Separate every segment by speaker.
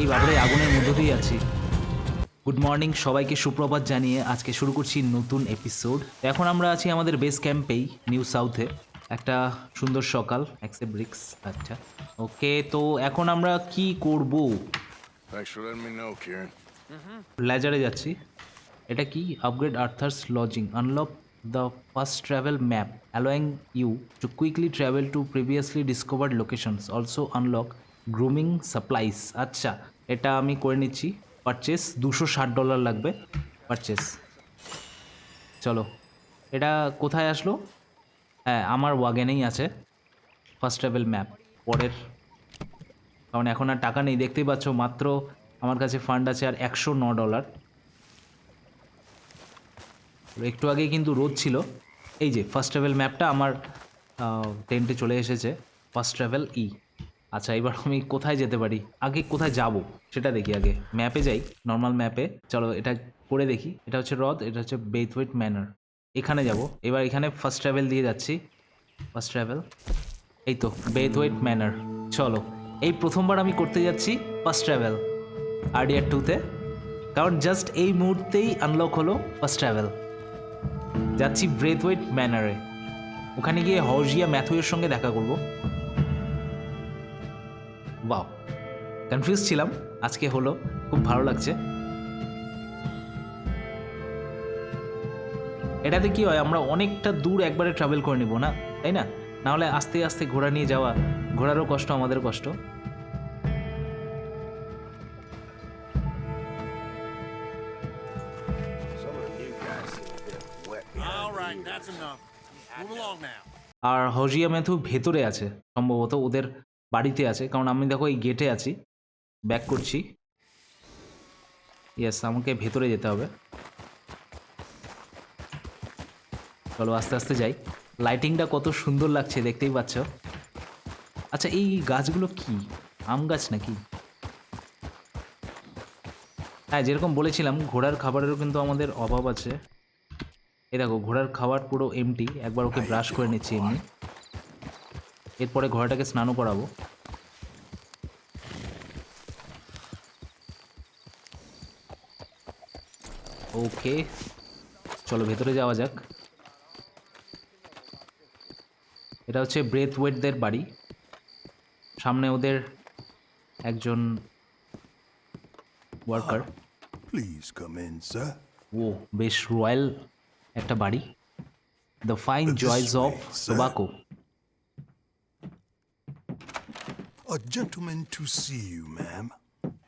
Speaker 1: এই বাবরে আগুনের মধ্য দিয়ে আছি। গুড মর্নিং সবাইকে সুপ্রভাত জানিয়ে আজকে শুরু করছি নতুন এপিসোড এখন আমরা আছি আমাদের বেস ক্যাম্পেই নিউ সাউথে একটা সুন্দর সকাল অ্যাক্সেপ ব্রিক্স আচ্ছা। ওকে তো এখন আমরা কি করব. লেজারে যাচ্ছি। এটা কি? Upgrade Arthur's lodging unlock the first travel map allowing you to quickly travel to previously discovered locations also unlock grooming supplies আচ্ছা এটা আমি করে নিচ্ছি। পারচেস দুশো ষাট ডলার লাগবে। পারচেস চলো, এটা কোথায় আসলো? হ্যাঁ আমার ওয়াগেনেই আছে। ফার্স্ট ট্রাভেল ম্যাপ পরের। কারণ এখন আর টাকা নেই। দেখতেই পাচ্ছ, মাত্র আমার কাছে ফান্ড আছে আর একশো ন ডলার একটু আগেই কিন্তু রোদ ছিল। এই যে ফার্স্ট ট্রাভেল ম্যাপটা আমার টেন্টে চলে এসেছে। ফার্স্ট ট্রাভেল ই আচ্ছা এবার আমি কোথায় যেতে পারি? আগে কোথায় যাব? সেটা দেখি আগে। ম্যাপে যাই নর্মাল ম্যাপে চলো, এটা করে দেখি। এটা হচ্ছে হ্রদ, এটা হচ্ছে বেথওয়েট ম্যানার এখানে যাব। এবার এখানে ফার্স্ট ট্রাভেল দিয়ে যাচ্ছি। ফার্স্ট ট্রাভেল এই তো বেথওয়েট ম্যানার চলো, এই প্রথমবার আমি করতে যাচ্ছি ফার্স্ট ট্রাভেল আরডিআর টুতে কারণ জাস্ট এই মুহূর্তেই আনলক হলো ফার্স্ট ট্রাভেল যাচ্ছি ব্রেথওয়েট ম্যানারে ওখানে গিয়ে হজিয়া ম্যাথুয়ের সঙ্গে দেখা করব। বাও কনফিউজ ছিলাম আজকে হলো খুব ভালো লাগছে। এটাতে কি হয় আমরা অনেকটা দূর একবারে ট্রাভেল করে নিব না? তাই না? নাহলে আস্তে আস্তে ঘোড়া নিয়ে যাওয়া ঘোড়ারও কষ্ট আমাদের কষ্ট. আর হজিয়া ম্যাথু ভেতরে আছে সম্ভবত ওদের বাড়িতে আছে। কারণ আমি দেখো এই গেটে আছি। ব্যাক করছি। ইয়েস আমাকে ভেতরে যেতে হবে। চলো আস্তে আস্তে যাই। লাইটিংটা কত সুন্দর লাগছে দেখতেই পাচ্ছ। আচ্ছা এই গাছগুলো কি? আম গাছ নাকি? হ্যাঁ যেরকম বলেছিলাম ঘোড়ার খাবারেরও কিন্তু আমাদের অভাব আছে। এই দেখো ঘোড়ার খাবার পুরো এমটি একবার ওকে ব্রাশ করে নিচ্ছি এমনি এরপরে ঘোড়াটাকে স্নানও করাবো। ওকে চলো ভেতরে যাওয়া যাক। এটা হচ্ছে ব্রেথ ওয়েটদের বাড়ি। সামনে ওদের একজন ওয়ার্কার।
Speaker 2: Please in, sir.
Speaker 1: ও বেশ রয়্যাল একটা বাড়ি। The
Speaker 2: fine joys
Speaker 1: of.
Speaker 2: Tobacco gentleman to see you, ma'am.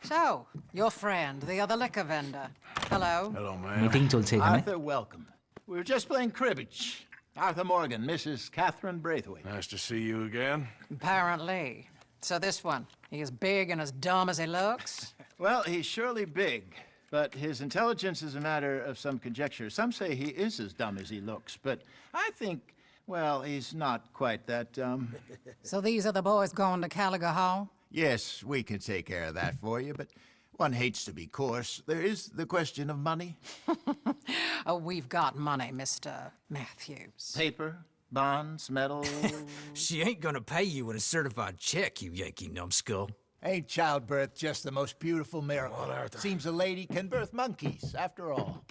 Speaker 3: So, your friend, the other liquor vendor. Hello.
Speaker 2: Hello,
Speaker 1: meeting চলছে এখানে
Speaker 4: Arthur, welcome. We were just playing cribbage. Arthur Morgan, Mrs. Catherine Braithwaite.
Speaker 2: Nice to see you again.
Speaker 3: Apparently. So this one, he is big and as dumb as he looks.
Speaker 4: Well, he's surely big, but his intelligence is a matter of some conjecture. Some say he is as dumb as he looks, but I think, well, he's not quite that dumb.
Speaker 3: So these are the boys going to Caliga Hall?
Speaker 4: yes, we can take care of that for you, but one hates to be coarse. There is the question of money.
Speaker 3: Oh, we've got money, Mr. Matthews.
Speaker 4: Paper, bonds, metal.
Speaker 5: She ain't gonna pay you with a certified check, you Yankee numbskull.
Speaker 6: Ain't childbirth just the most beautiful miracle? Seems a lady can birth monkeys, after all.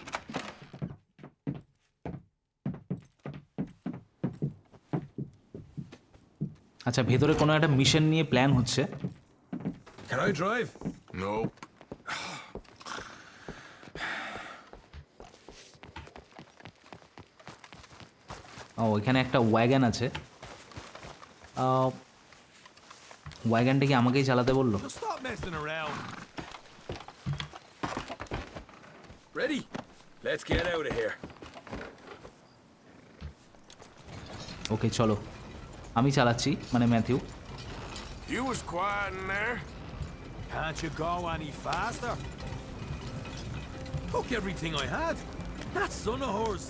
Speaker 1: আচ্ছা ভেতরে কোনো একটা mission নিয়ে plan হচ্ছে
Speaker 5: Can I drive?
Speaker 2: Nope.
Speaker 1: ও এখানে একটা ওয়াগ্যান আছে ওয়াগ্যানটা কি আমাকেই চালাতে বলল.
Speaker 5: Ready? Let's get out of here.
Speaker 1: ওকে চলো আমি চালাচ্ছি মানে Matthew
Speaker 2: You was quiet in there.
Speaker 5: Can't you go any faster? Took everything I had. That son of hers.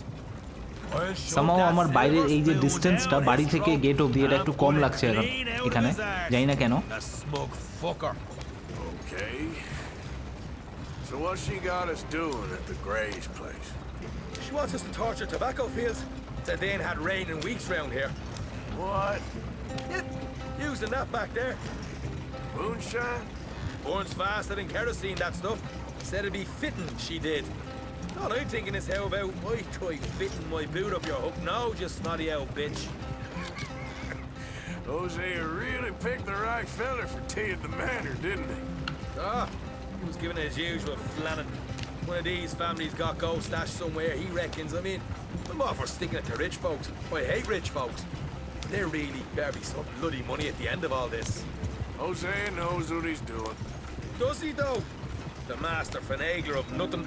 Speaker 5: I'll shove
Speaker 1: সামাও
Speaker 5: that
Speaker 1: আমার বাইরের এই যে
Speaker 5: silver
Speaker 1: ডিস্টেন্সটা
Speaker 5: spoon
Speaker 1: বাড়ি
Speaker 5: down
Speaker 1: থেকে
Speaker 5: his
Speaker 1: গেট অবধি এটা
Speaker 5: throat
Speaker 1: একটু
Speaker 5: and
Speaker 1: কম
Speaker 5: pull it
Speaker 1: লাগছে এখন
Speaker 5: clean out of
Speaker 1: এখানে
Speaker 5: his arse.
Speaker 1: জানি না কেন
Speaker 5: The smug fucker.
Speaker 2: Okay. So what she got us doing at the Gray's place?
Speaker 7: She wants us to torture tobacco fields. Said they ain't had rain in weeks round here.
Speaker 2: What?
Speaker 7: Yeah, using that back there.
Speaker 2: Moonshine?
Speaker 7: Burns faster than kerosene, that stuff. Said it'd be fitting, she did. All I'm thinking is how about I try fitting my boot up your hook now, just snotty old bitch.
Speaker 2: Hosea really picked the right fella for tea at the manor, didn't he?
Speaker 7: Ah, he was given his usual flannin. One of these families got gold stashed somewhere, he reckons. I mean, I'm all for sticking it to rich folks. I hate rich folks. There really better be some bloody money at the end of all this.
Speaker 2: Jose knows what he's doing.
Speaker 7: Does he, though? The master finagler of nothing.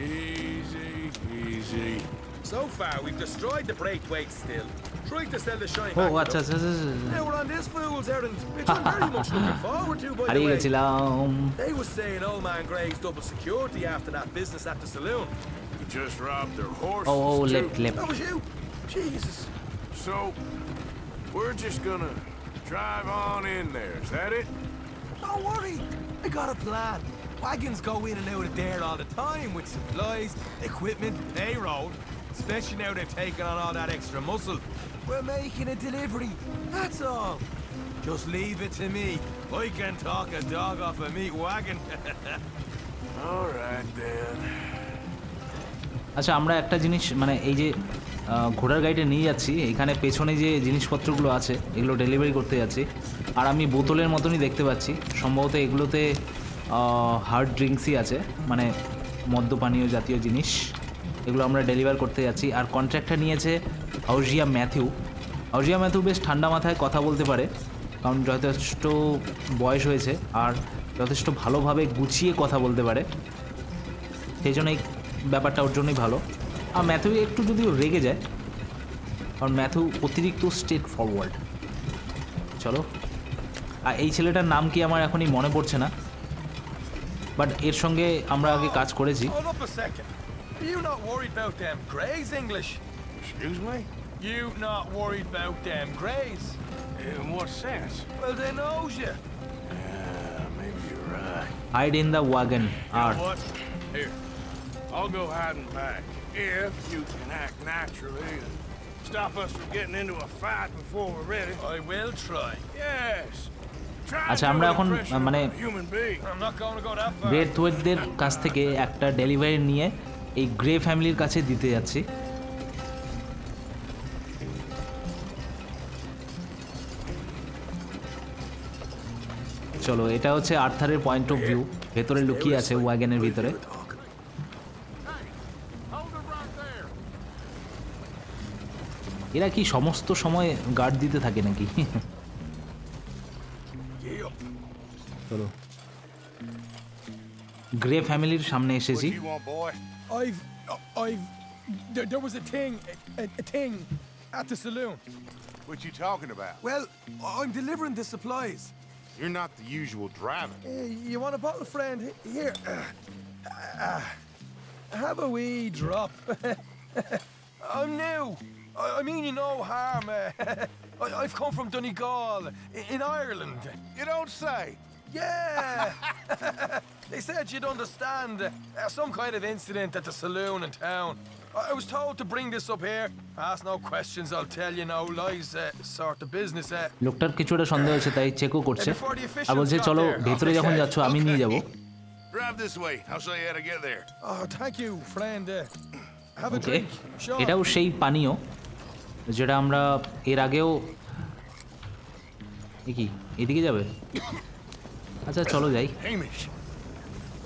Speaker 2: Easy, easy.
Speaker 7: So far, we've destroyed the breakweight still. Tried to sell the shine oh,
Speaker 1: what
Speaker 7: is
Speaker 1: this is...
Speaker 7: Now we're on this fool's errand, which I'm very much looking forward to, by the way. They were saying old man Gray's double security after that business at the saloon.
Speaker 2: He just robbed their horses,
Speaker 1: Oh,
Speaker 2: oh
Speaker 1: lip, lip.
Speaker 7: That was you? Jesus.
Speaker 2: So, we're just gonna drive on in there. Is that it?
Speaker 7: Don't worry. I got a plan. Wagons go in and out of there all the time with supplies, equipment, payroll. Especially now they've taken on all that extra muscle. We're making a delivery. That's all. Just leave it to me. I can talk a dog off a meat wagon.
Speaker 2: All right, then.
Speaker 1: আচ্ছা আমরা একটা জিনিস মানে এই যে আহ, ঘোড়ার গাড়িটা নিয়ে যাচ্ছি। এখানে পেছনে যে জিনিসপত্রগুলো আছে, এগুলো ডেলিভারি করতে যাচ্ছি। আর আমি বোতলের মতনই দেখতে পাচ্ছি। সম্ভবত এগুলোতে হার্ড ড্রিঙ্কসই আছে। মানে মদ্যপানীয় জাতীয় জিনিস। এগুলো আমরা ডেলিভার করতে যাচ্ছি। আর কন্ট্রাক্টটা নিয়েছে হাউজিয়া ম্যাথিউ হাউজিয়া ম্যাথিউ বেশ ঠান্ডা মাথায় কথা বলতে পারে। কারণ যথেষ্ট বয়স হয়েছে আর যথেষ্ট ভালোভাবে গুছিয়ে কথা বলতে পারে। সেই জন্য এই ব্যাপারটা ওর জন্যই ভালো। আর ম্যাথু একটু যদিও রেগে যায় কারণ ম্যাথু অতিরিক্ত স্টেট ফরওয়ার্ড চলো আর এই ছেলেটার নাম কি আমার এখনই মনে পড়ছে না বাট এর সঙ্গে আমরা আগে কাজ করেছি
Speaker 7: you not worried about them Greys English?
Speaker 2: Excuse me?
Speaker 7: You not worried about them Greys?
Speaker 2: In what sense?
Speaker 7: Well, they knows you.
Speaker 2: Uh, maybe you're right.
Speaker 1: Hide hide in the wagon R
Speaker 2: What? Here. I'll go hide hiding back. If you can act naturally and stop us from getting into a fight before we're ready.
Speaker 7: I will try.
Speaker 2: Yes.
Speaker 1: আচ্ছা আমরা এখন মানে red টুয়েটদের কাছ থেকে একটা delivery নিয়ে এই grey ফ্যামিলির কাছে দিতে যাচ্ছি চলো এটা হচ্ছে আর্থারের পয়েন্ট অফ ভিউ ভেতরে লুকিয়ে আছে ওয়াগেনের ভিতরে এরা কি সমস্ত সময় গার্ড দিতে থাকে নাকি চলো গ্রে ফ্যামিলির সামনে এসেছি
Speaker 2: What boy?
Speaker 7: I've, I've, there, there was a thing, a, a thing at the saloon.
Speaker 8: What you talking about?
Speaker 7: Well, I'm delivering the supplies.
Speaker 8: You're not the usual driver.
Speaker 7: Uh, you want a bottle, friend? Here. Uh, have a wee drop. I'm new. I, I mean you no harm. Uh, I, I've come from Donegal, i- in Ireland.
Speaker 8: You don't say.
Speaker 7: Yeah. they said you'd understand. Uh, some kind of incident at the saloon in town. I I was told to bring this up here. Ask no questions, I'll tell you no lies, uh, sort of business. Uh,
Speaker 1: লোকটার কিছুটা সন্দেহ হচ্ছে তাই চেকও করছে
Speaker 7: before the officials
Speaker 1: আর বলছে
Speaker 7: got
Speaker 1: চলো
Speaker 7: there,
Speaker 1: ভেতরে
Speaker 7: they
Speaker 1: যখন
Speaker 7: said,
Speaker 1: যাচ্ছ আমি নিয়ে যাব
Speaker 8: Drive this way. I'll show you how to get there.
Speaker 7: Oh, thank you, friend. Uh, have a
Speaker 1: okay
Speaker 7: drink. Sure.
Speaker 1: এটাও সেই পানীয় যেটা আমরা এর আগেও এ কি এদিকে যাবে আচ্ছা চলো যাই
Speaker 2: Hamish.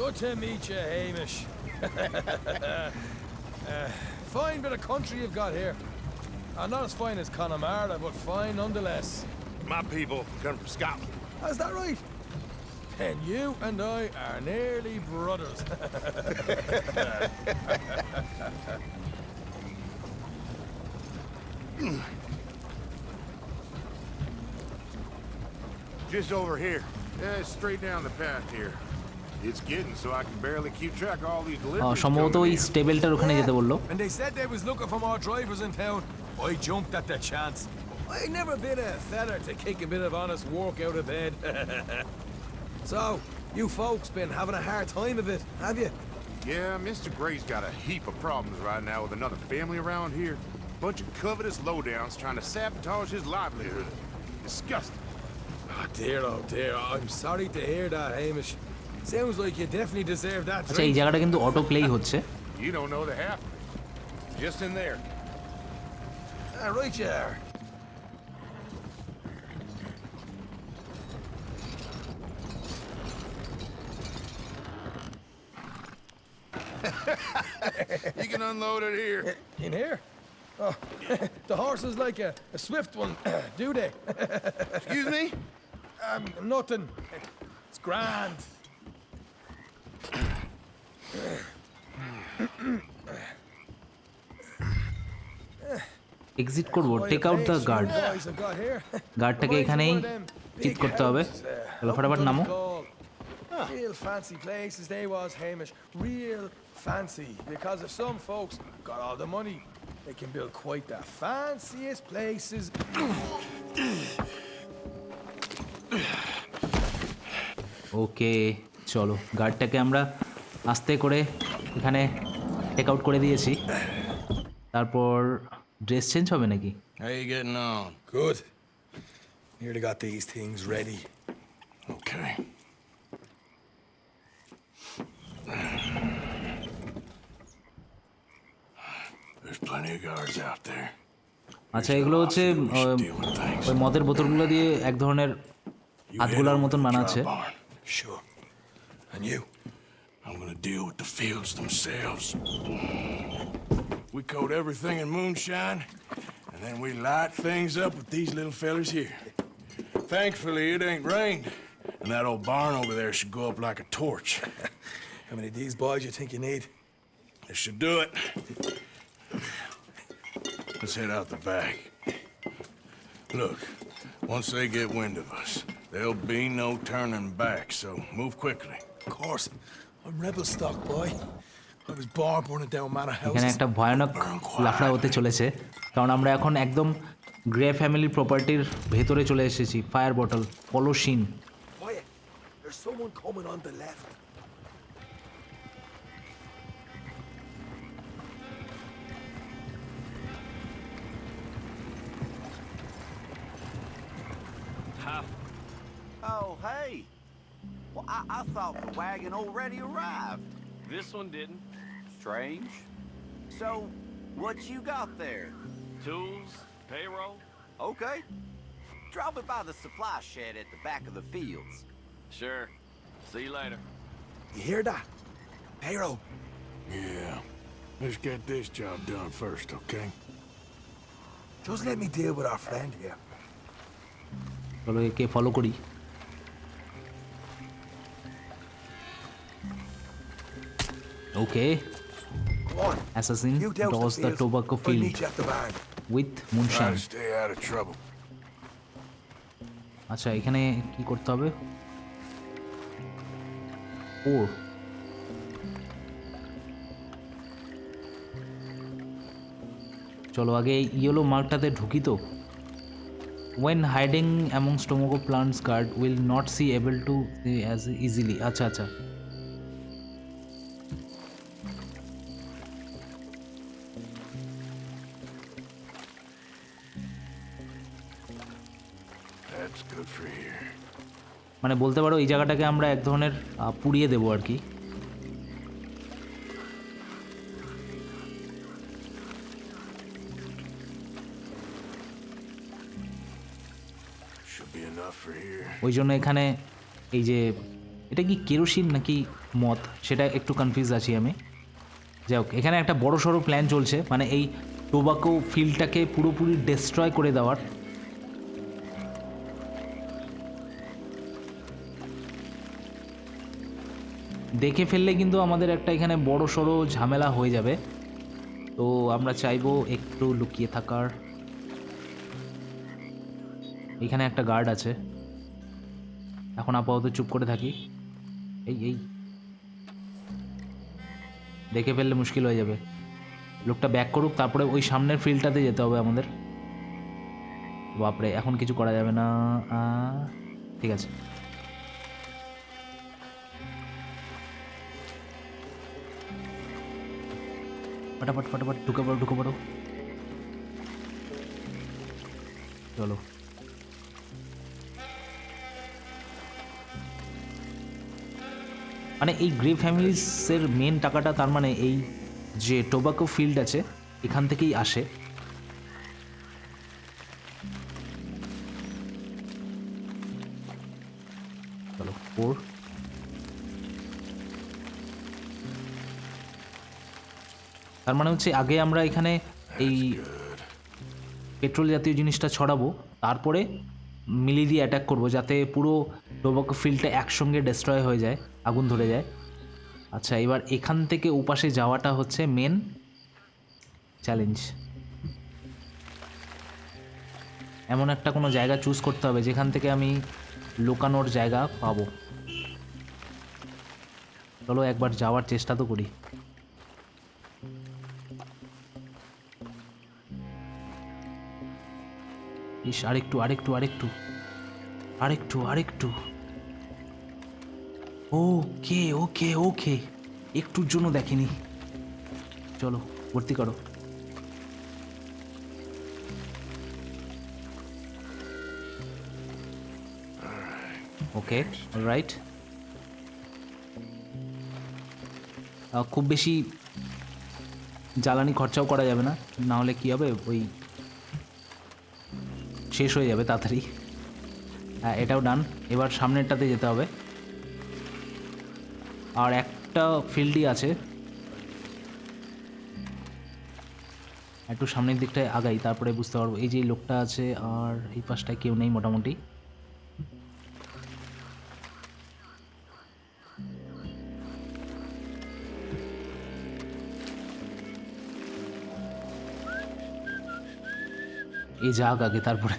Speaker 7: Good to meet you, Hamish. uh, fine bit of country you've got here. Uh, not as fine as Connemara, but fine nonetheless.
Speaker 8: My people come from Scotland.
Speaker 7: Is that right? Then you and I are nearly brothers.
Speaker 8: Just over here. Yeah, straight down the path here. It's getting so I can barely keep track of all these
Speaker 1: ah,
Speaker 8: deliveries.
Speaker 1: সম্ভবত
Speaker 8: coming
Speaker 1: ওই
Speaker 8: in.
Speaker 1: স্টেবেলটার ওখানে যেতে বললো
Speaker 7: and they said they was looking for more drivers in town. I jumped at the chance. I never been a feather to kick a bit of honest work out of bed. so, you folks been having a hard time of it, have you?
Speaker 8: Yeah, Mr. Gray's got a heap of problems right now with another family around here. Bunch of covetous lowdowns trying to sabotage his livelihood. Disgusting.
Speaker 7: Oh dear, oh dear. I'm sorry to hear that, Hamish. Sounds like you definitely deserve that
Speaker 1: আচ্ছা এই
Speaker 7: drink.
Speaker 1: জায়গাটা কিন্তু auto প্লেই হচ্ছে
Speaker 8: You don't know the half of it. Just in there.
Speaker 7: Ah, right you are.
Speaker 8: You can unload it here.
Speaker 7: In here? Oh, the horse is like a, a swift one, do they?
Speaker 8: Excuse me?
Speaker 7: um, nothing. It's grand.
Speaker 1: Exit করব take out
Speaker 7: the guard got here.
Speaker 1: গার্ডটাকে এখানেই cheat করতে হবে
Speaker 7: uh,
Speaker 1: চলো ফটাফট নামো
Speaker 7: Real fancy places they was, Hamish. Real fancy. Because if some folks got all the money, they can build quite the fanciest places.
Speaker 1: ওকে চলো গার্ডটাকে আমরা আস্তে করে এখানে টেক আউট করে দিয়েছি তারপর ড্রেস চেঞ্জ হবে নাকি
Speaker 2: How you getting on?
Speaker 7: Good. Nearly got these things ready.
Speaker 2: Okay.
Speaker 1: আচ্ছা এগুলো হচ্ছে
Speaker 2: Here's how I feel we should
Speaker 1: ah,
Speaker 2: deal with things.
Speaker 1: ওই মদের বোতলগুলো দিয়ে এক ধরনের
Speaker 2: You
Speaker 1: হাতগুলার
Speaker 2: head over
Speaker 1: মতন
Speaker 2: to the
Speaker 1: বানাচ্ছে
Speaker 2: dry barn.
Speaker 7: Sure. And you?
Speaker 2: I'm gonna deal with the fields themselves. We coat everything in moonshine, and then we light things up with these little fellers here. Thankfully, it ain't rained, and that old barn over there should go up like a torch.
Speaker 7: How many of these boys you think you need?
Speaker 2: This should do it. Let's head out the back. Look, once they get wind of us, there'll be no turning back, so move quickly.
Speaker 7: Of course. I'm rebel stock, boy. I was born burning down manor
Speaker 1: এখানে
Speaker 7: houses.
Speaker 1: একটা ভয়ানক লাফড়া হতে চলেছে কারণ আমরা এখন একদম grey family প্রপার্টির ভেতরে চলে এসেছি ফায়ার বটল পলোশিন
Speaker 7: Quiet. There's someone coming on the left.
Speaker 9: Oh, hey. Well, I, I thought the wagon already arrived.
Speaker 10: This one didn't.
Speaker 9: Strange. So, what you got there?
Speaker 10: Tools, payroll.
Speaker 9: Okay. Drop it by the supply shed at the back of the fields.
Speaker 10: Sure. See you later.
Speaker 7: You hear that? Payroll.
Speaker 2: Yeah. Let's get this job done first, okay?
Speaker 7: Just let me deal with our friend here.
Speaker 1: চলো একে follow করি Okay
Speaker 7: Go on.
Speaker 1: Assassin
Speaker 7: You the meet you at the
Speaker 2: Try moonshine stay out of trouble.
Speaker 1: আচ্ছা এখানে কি করতে হবে? ওর চলো আগে ইয়েলো মার্কটাতে ঢুকি তো। When hiding among tobacco plants guard will not see able to as easily আচ্ছা আচ্ছা। মানে বলতে পারো এই জায়গাটাকে আমরা এক ধরনের পুড়িয়ে দেবো আর কি. ওই জন্য এখানে এই যে এটা কি কেরোসিন নাকি মদ? সেটা একটু কনফিউজ আছি আমি। যাই হোক এখানে একটা বড় সড়ো প্ল্যান চলছে। মানে এই টোবাকো ফিল্ডটাকে পুরোপুরি ডেস্ট্রয় করে দেওয়ার। দেখে ফেললে কিন্তু আমাদের একটা এখানে বড় সড়ো ঝামেলা হয়ে যাবে। তো আমরা চাইব একটু লুকিয়ে থাকার। এখানে একটা গার্ড আছে। এখন আপাতত চুপ করে থাকি। এই এই। দেখে ফেললে মুশকিল হয়ে যাবে। লোকটা ব্যাক করুক, তারপরে ওই সামনের ফিল্ডটাতে যেতে হবে আমাদের। বাপরে, এখন কিছু করা যাবে না। ঠিক আছে। ফটাফট ফটাফট ঢুকে পড়ো ঢুকে পড়ো চলো মানে এই গ্রে ফ্যামিলিসের মেন টাকাটা তার মানে এই যে টোবাকো ফিল্ড আছে, এখান থেকেই আসে। চলো ফোর তার মানে হচ্ছে আগে আমরা এখানে এই পেট্রোল জাতীয় জিনিসটা ছড়াবো তারপরে মিলি দিয়ে অ্যাটাক করব যাতে পুরো টোবাকো ফিল্ডটা একসঙ্গে ডেস্ট্রয় হয়ে যায় আগুন ধরে যায়। আচ্ছা এবার এখান থেকে উপাসে যাওয়াটা হচ্ছে মেন চ্যালেঞ্জ এমন একটা কোনো জায়গা চুজ করতে হবে যেখান থেকে আমি লুকানোর জায়গা পাবো। চলো একবার যাওয়ার চেষ্টা তো করি। ইস, আরেকটু আরেকটু আরেকটু। আরেকটু আরেকটু। ওকে ওকে ওকে। একটুর জন্য দেখেনি। চলো, ভর্তি করো। ওকে রাইট খুব বেশি জ্বালানি খরচাও করা যাবে না। না হলে কী হবে? ওই শেষ হয়ে যাবে তাড়াতাড়ি। হ্যাঁ এটাও ডান এবার সামনেরটাতে যেতে হবে। আর একটা ফিল্ডই আছে। একটু সামনের দিকটায় আগাই, তারপরে বুঝতে পারব। এই যে লোকটা আছে, আর এই পাশটায় কেউ নেই মোটামুটি। যাক আগে তারপরে.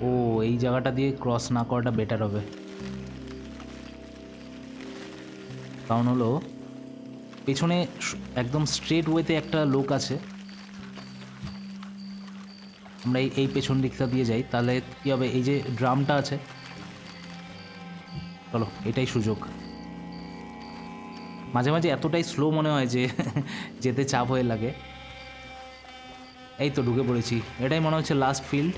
Speaker 1: ও এই জায়গাটা দিয়ে ক্রস না করাটা বেটার হবে। কারণ হলো পেছনে একদম স্ট্রেট ওয়েতে একটা লোক আছে। আমরা এই এই পেছন দিকটা দিয়ে যাই তাহলে কী হবে? এই যে ড্রামটা আছে। চলো এটাই সুযোগ। মাঝে মাঝে এতটাই স্লো মনে হয় যে যেতে চাপ হয়ে লাগে। এই তো ঢুকে পড়েছি। এটাই মনে হচ্ছে লাস্ট ফিল্ড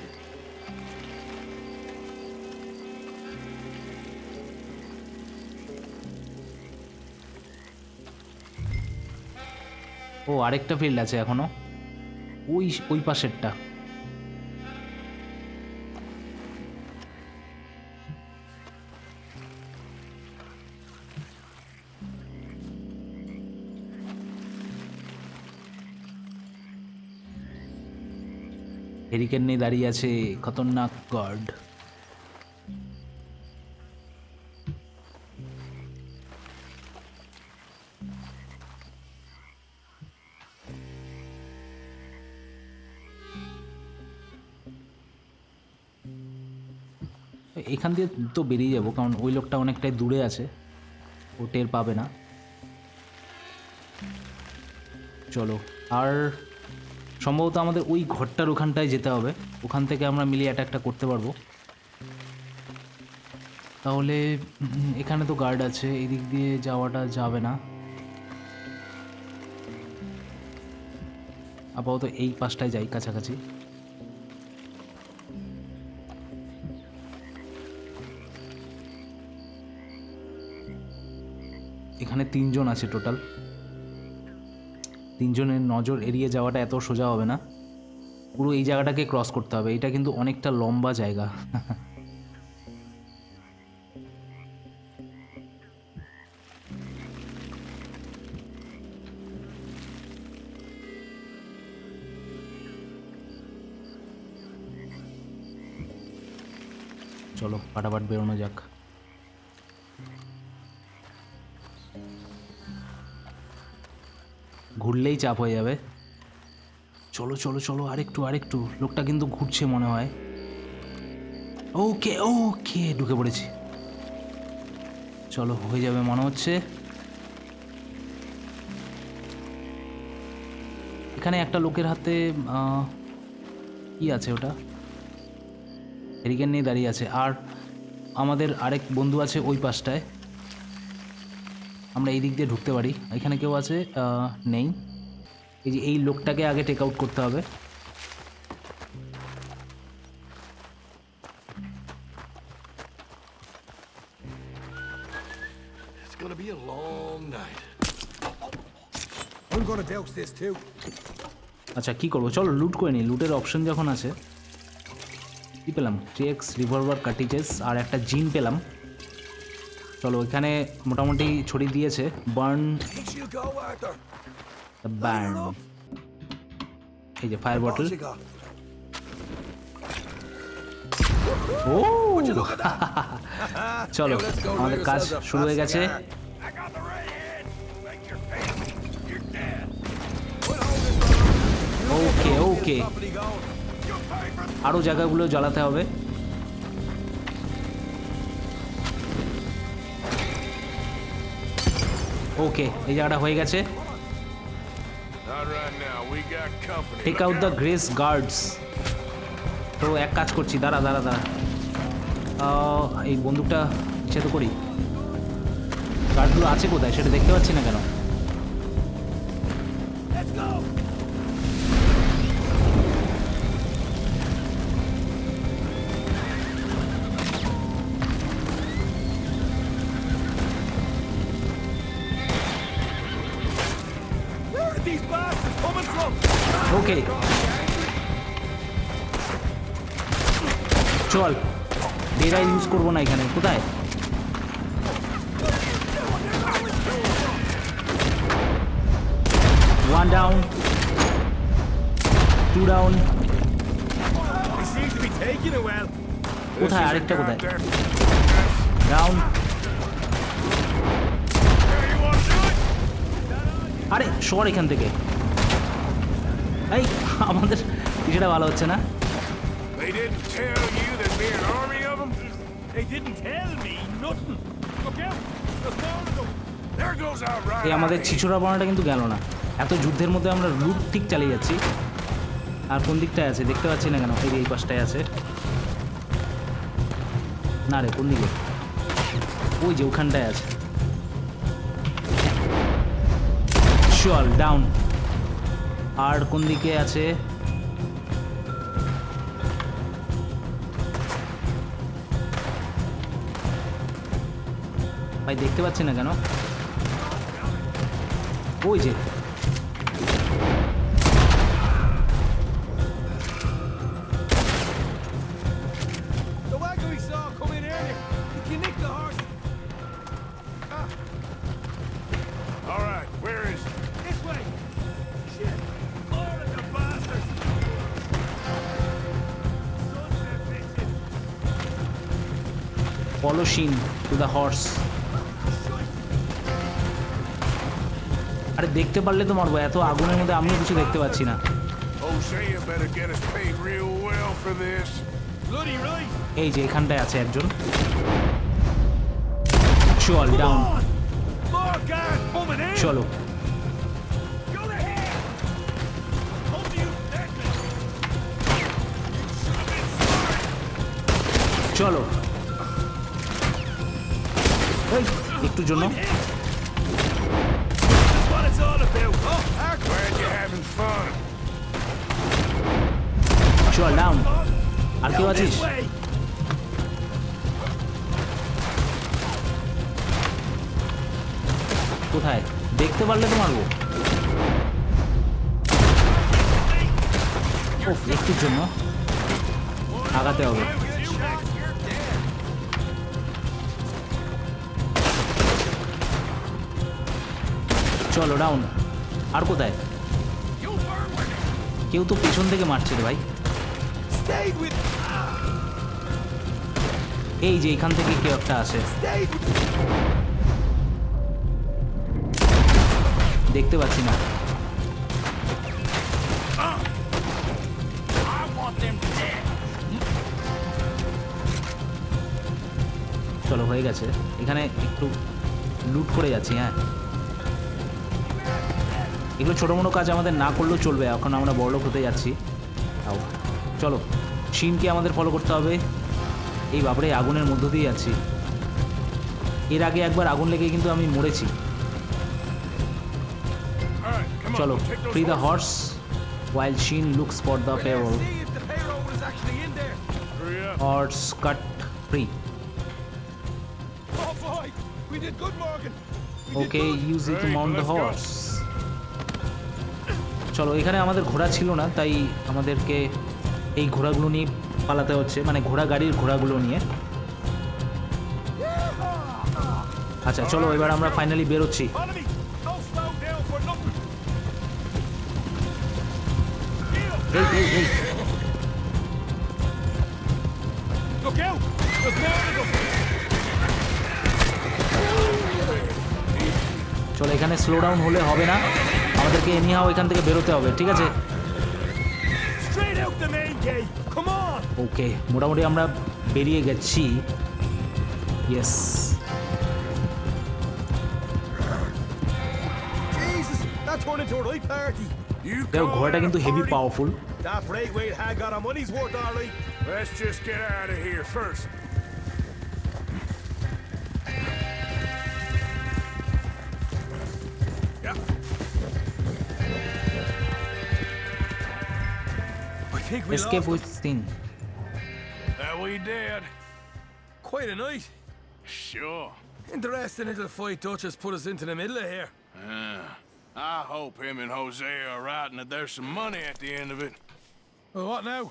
Speaker 1: ও, আরেকটা ফিল্ড আছে এখনও। ওই ওই পাশেরটা। হেরিকেন নিয়ে দাঁড়িয়ে আছে খতরনাক গড। এখান দিয়ে তো বেরিয়ে যাব, কারণ ওই লোকটা অনেকটাই দূরে আছে। ও টের পাবে না। চলো, আর সম্ভবত আমাদের ওই ঘরটার ওখানটায় যেতে হবে। ওখান থেকে আমরা মিলিয়ে অ্যাটাকটা করতে পারব। তাহলে এখানে তো গার্ড আছে, এদিক দিয়ে যাওয়াটা যাবে না। আপাতত এই পাশটায় যাই কাছাকাছি। এখানে তিনজন আছে টোটাল তিনজনের নজর এড়িয়ে যাওয়াটা এত সোজা হবে না। পুরো এই জায়গাটাকে ক্রস করতে হবে। এটা কিন্তু অনেকটা লম্বা জায়গা। চলো, ফাটাফাট বেরোনো যাক। ঘুরলেই চাপ হয়ে যাবে। চলো চলো চলো, আরেকটু আরেকটু। লোকটা কিন্তু ঘুরছে মনে হয়। ওকে ওকে, ঢুকে পড়েছি। চলো, হয়ে যাবে মনে হচ্ছে। এখানে একটা লোকের হাতে কি আছে ওটা? হেরিকেন নিয়ে দাঁড়িয়ে আছে। আর আমাদের আরেক বন্ধু আছে ওই পাশটায়। আমরা এই দিক দিয়ে ঢুকতে পারি। এখানে কেউ আছে? নেই। এই যে এই লোকটাকে আগে টেক আউট করতে হবে। আচ্ছা কি করব? চলো লুট করে নিই। লুটের অপশন যখন আছে কি পেলাম? ট্রেক্স রিভলভার কাটিচেস আর একটা জিন পেলাম। চলো, এখানে মোটামুটি ছড়িয়ে দিয়েছে।
Speaker 7: Burn
Speaker 1: burn. এই যে ফায়ার বটল। ও! চলো, আমাদের কাজ শুরু হয়ে গেছে। ওকে ওকে। আরও জায়গাগুলো জ্বালাতে হবে। ওকে এই জায়গাটা হয়ে গেছে. Take out the Grays guards তো এক কাজ করছি দাঁড়া দাঁড়া দাঁড়া। এই বন্দুকটা ইচ্ছে তো করি গার্ডগুলো আছে কোথায়? সেটা দেখতে পাচ্ছি না কেন? চল। ডেরা ইউজ করব না এখানে। কোথায়?
Speaker 7: One down two down.
Speaker 1: কোথায়? আরেকটা কোথায়? ডাউন? আরে, সর এখান থেকে। এই, আমাদের কিছুটা ভালো হচ্ছে না।
Speaker 8: be
Speaker 1: আমাদের ছিছড়া বানাটা কিন্তু গেল না। এত যুদ্ধের মধ্যে আমরা লুট ঠিক চালিয়ে যাচ্ছি। আর কোন দিকটায় আছে? দেখতে পাচ্ছি না কেন? এই এই পাশটায় আছে। না রে কোন দিকে? ওই যে ওখানটায় আছে। চল ডাউন আর কোন দিকে আছে? ভাই দেখতে পাচ্ছি না কেন ওই যে
Speaker 7: The wagon we saw come in earlier. Did you nick the horse?
Speaker 1: দেখতে পারলে তো মারবো এত আগুনের মধ্যে আমিও কিছু দেখতে পাচ্ছি না। এই যে এখানটায় আছে একজন। চল ডাউন চলো। চলো। একটু জন্য। চল ডাউন আর কেউ আছিস. কোথায়? দেখতে পারলে তো মারবো। একটুর জন্য। আগাতে হবে। চলো ডাউন আর কোথায়? কেউ তো পেছন থেকে মারছে রে ভাই. এই যে এখান থেকে কেউ একটা আসে। দেখতে পাচ্ছি না. চলো হয়ে গেছে। এখানে একটু লুট করে যাচ্ছি হ্যাঁ। এগুলো ছোটো মোটো কাজ আমাদের না করলেও চলবে এখন আমরা বড়লোক হতে যাচ্ছি। তাও চলো। শিনকে আমাদের ফলো করতে হবে? এই বাপরে আগুনের মধ্য দিয়ে যাচ্ছি এর আগে একবার আগুন লেগে কিন্তু আমি মরেছি. চলো free the horse while Sean looks
Speaker 7: for the the payroll
Speaker 8: up.
Speaker 7: Horse cut free.
Speaker 1: Okay use it mount the horse চলো এখানে আমাদের ঘোড়া ছিল না তাই আমাদেরকে এই ঘোড়াগুলো নিয়ে পালাতে হচ্ছে মানে ঘোড়া গাড়ির ঘোড়াগুলো নিয়ে। আচ্ছা চলো এবার আমরা ফাইনালি বেরোচ্ছি. চলো, এখানে স্লো ডাউন হলে হবে না। আমাদেরকে এনিহাও এখান থেকে বেরোতে হবে, ঠিক আছে? ওকে মোটামুটি আমরা বেরিয়ে গেছি yes
Speaker 7: Jesus, that turned into a right party.
Speaker 2: You
Speaker 1: দেখো
Speaker 2: call
Speaker 1: ঘোড়াটা
Speaker 2: that a
Speaker 1: কিন্তু heavy
Speaker 2: party?
Speaker 1: Powerful
Speaker 7: That Braithwaite had got our money's worth, all right.
Speaker 2: Let's just get out of here first.
Speaker 7: I think we
Speaker 1: escape
Speaker 7: lost
Speaker 1: with seen
Speaker 2: That we did.
Speaker 7: quite a night.
Speaker 2: Sure.
Speaker 7: Interesting little fight Dutch has put us into the middle of here.
Speaker 2: Uh, I hope him and Jose are right and that there's some money at the end of it.
Speaker 7: Well, what now?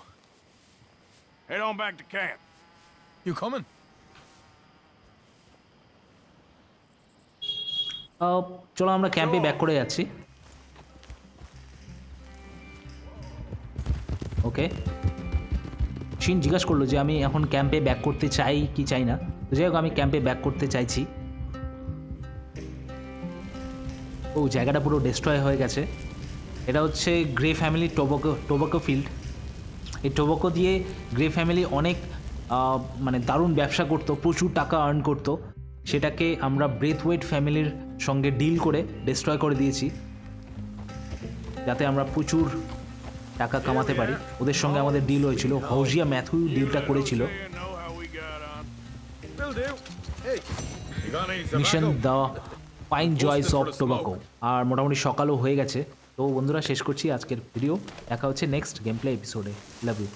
Speaker 2: Head on back to camp.
Speaker 7: You coming?
Speaker 1: চলো আমরা ক্যাম্পে back করে যাচ্ছি ওকে। শিন জিজ্ঞাসা করল যে আমি এখন ক্যাম্পে ব্যাক করতে চাই কি চাই না। যাই হোক, আমি ক্যাম্পে ব্যাক করতে চাইছি। ও, জায়গাটা পুরো ডিস্ট্রয় হয়ে গেছে। এটা হচ্ছে Gray family tobacco tobacco field এই টোবাকো দিয়ে গ্রে ফ্যামিলি অনেক মানে দারুণ ব্যবসা করতো, প্রচুর টাকা আর্ন করতো। সেটাকে আমরা ব্রেথওয়েট ফ্যামিলির সঙ্গে ডিল করে ডিস্ট্রয় করে দিয়েছি। যাতে আমরা প্রচুর টাকা কামাতে পারি। ওদের সঙ্গে আমাদের ডিল হয়েছিল। হৌজিয়া ম্যাথু ডিলটা করেছিল।
Speaker 7: Mission the fine joys
Speaker 1: of
Speaker 7: tobacco
Speaker 1: আর মোটামুটি সকালও হয়ে গেছে। তো বন্ধুরা, শেষ করছি আজকের ভিডিও দেখা হচ্ছে নেক্সট গেম প্লে এপিসোডে লাভ ইউ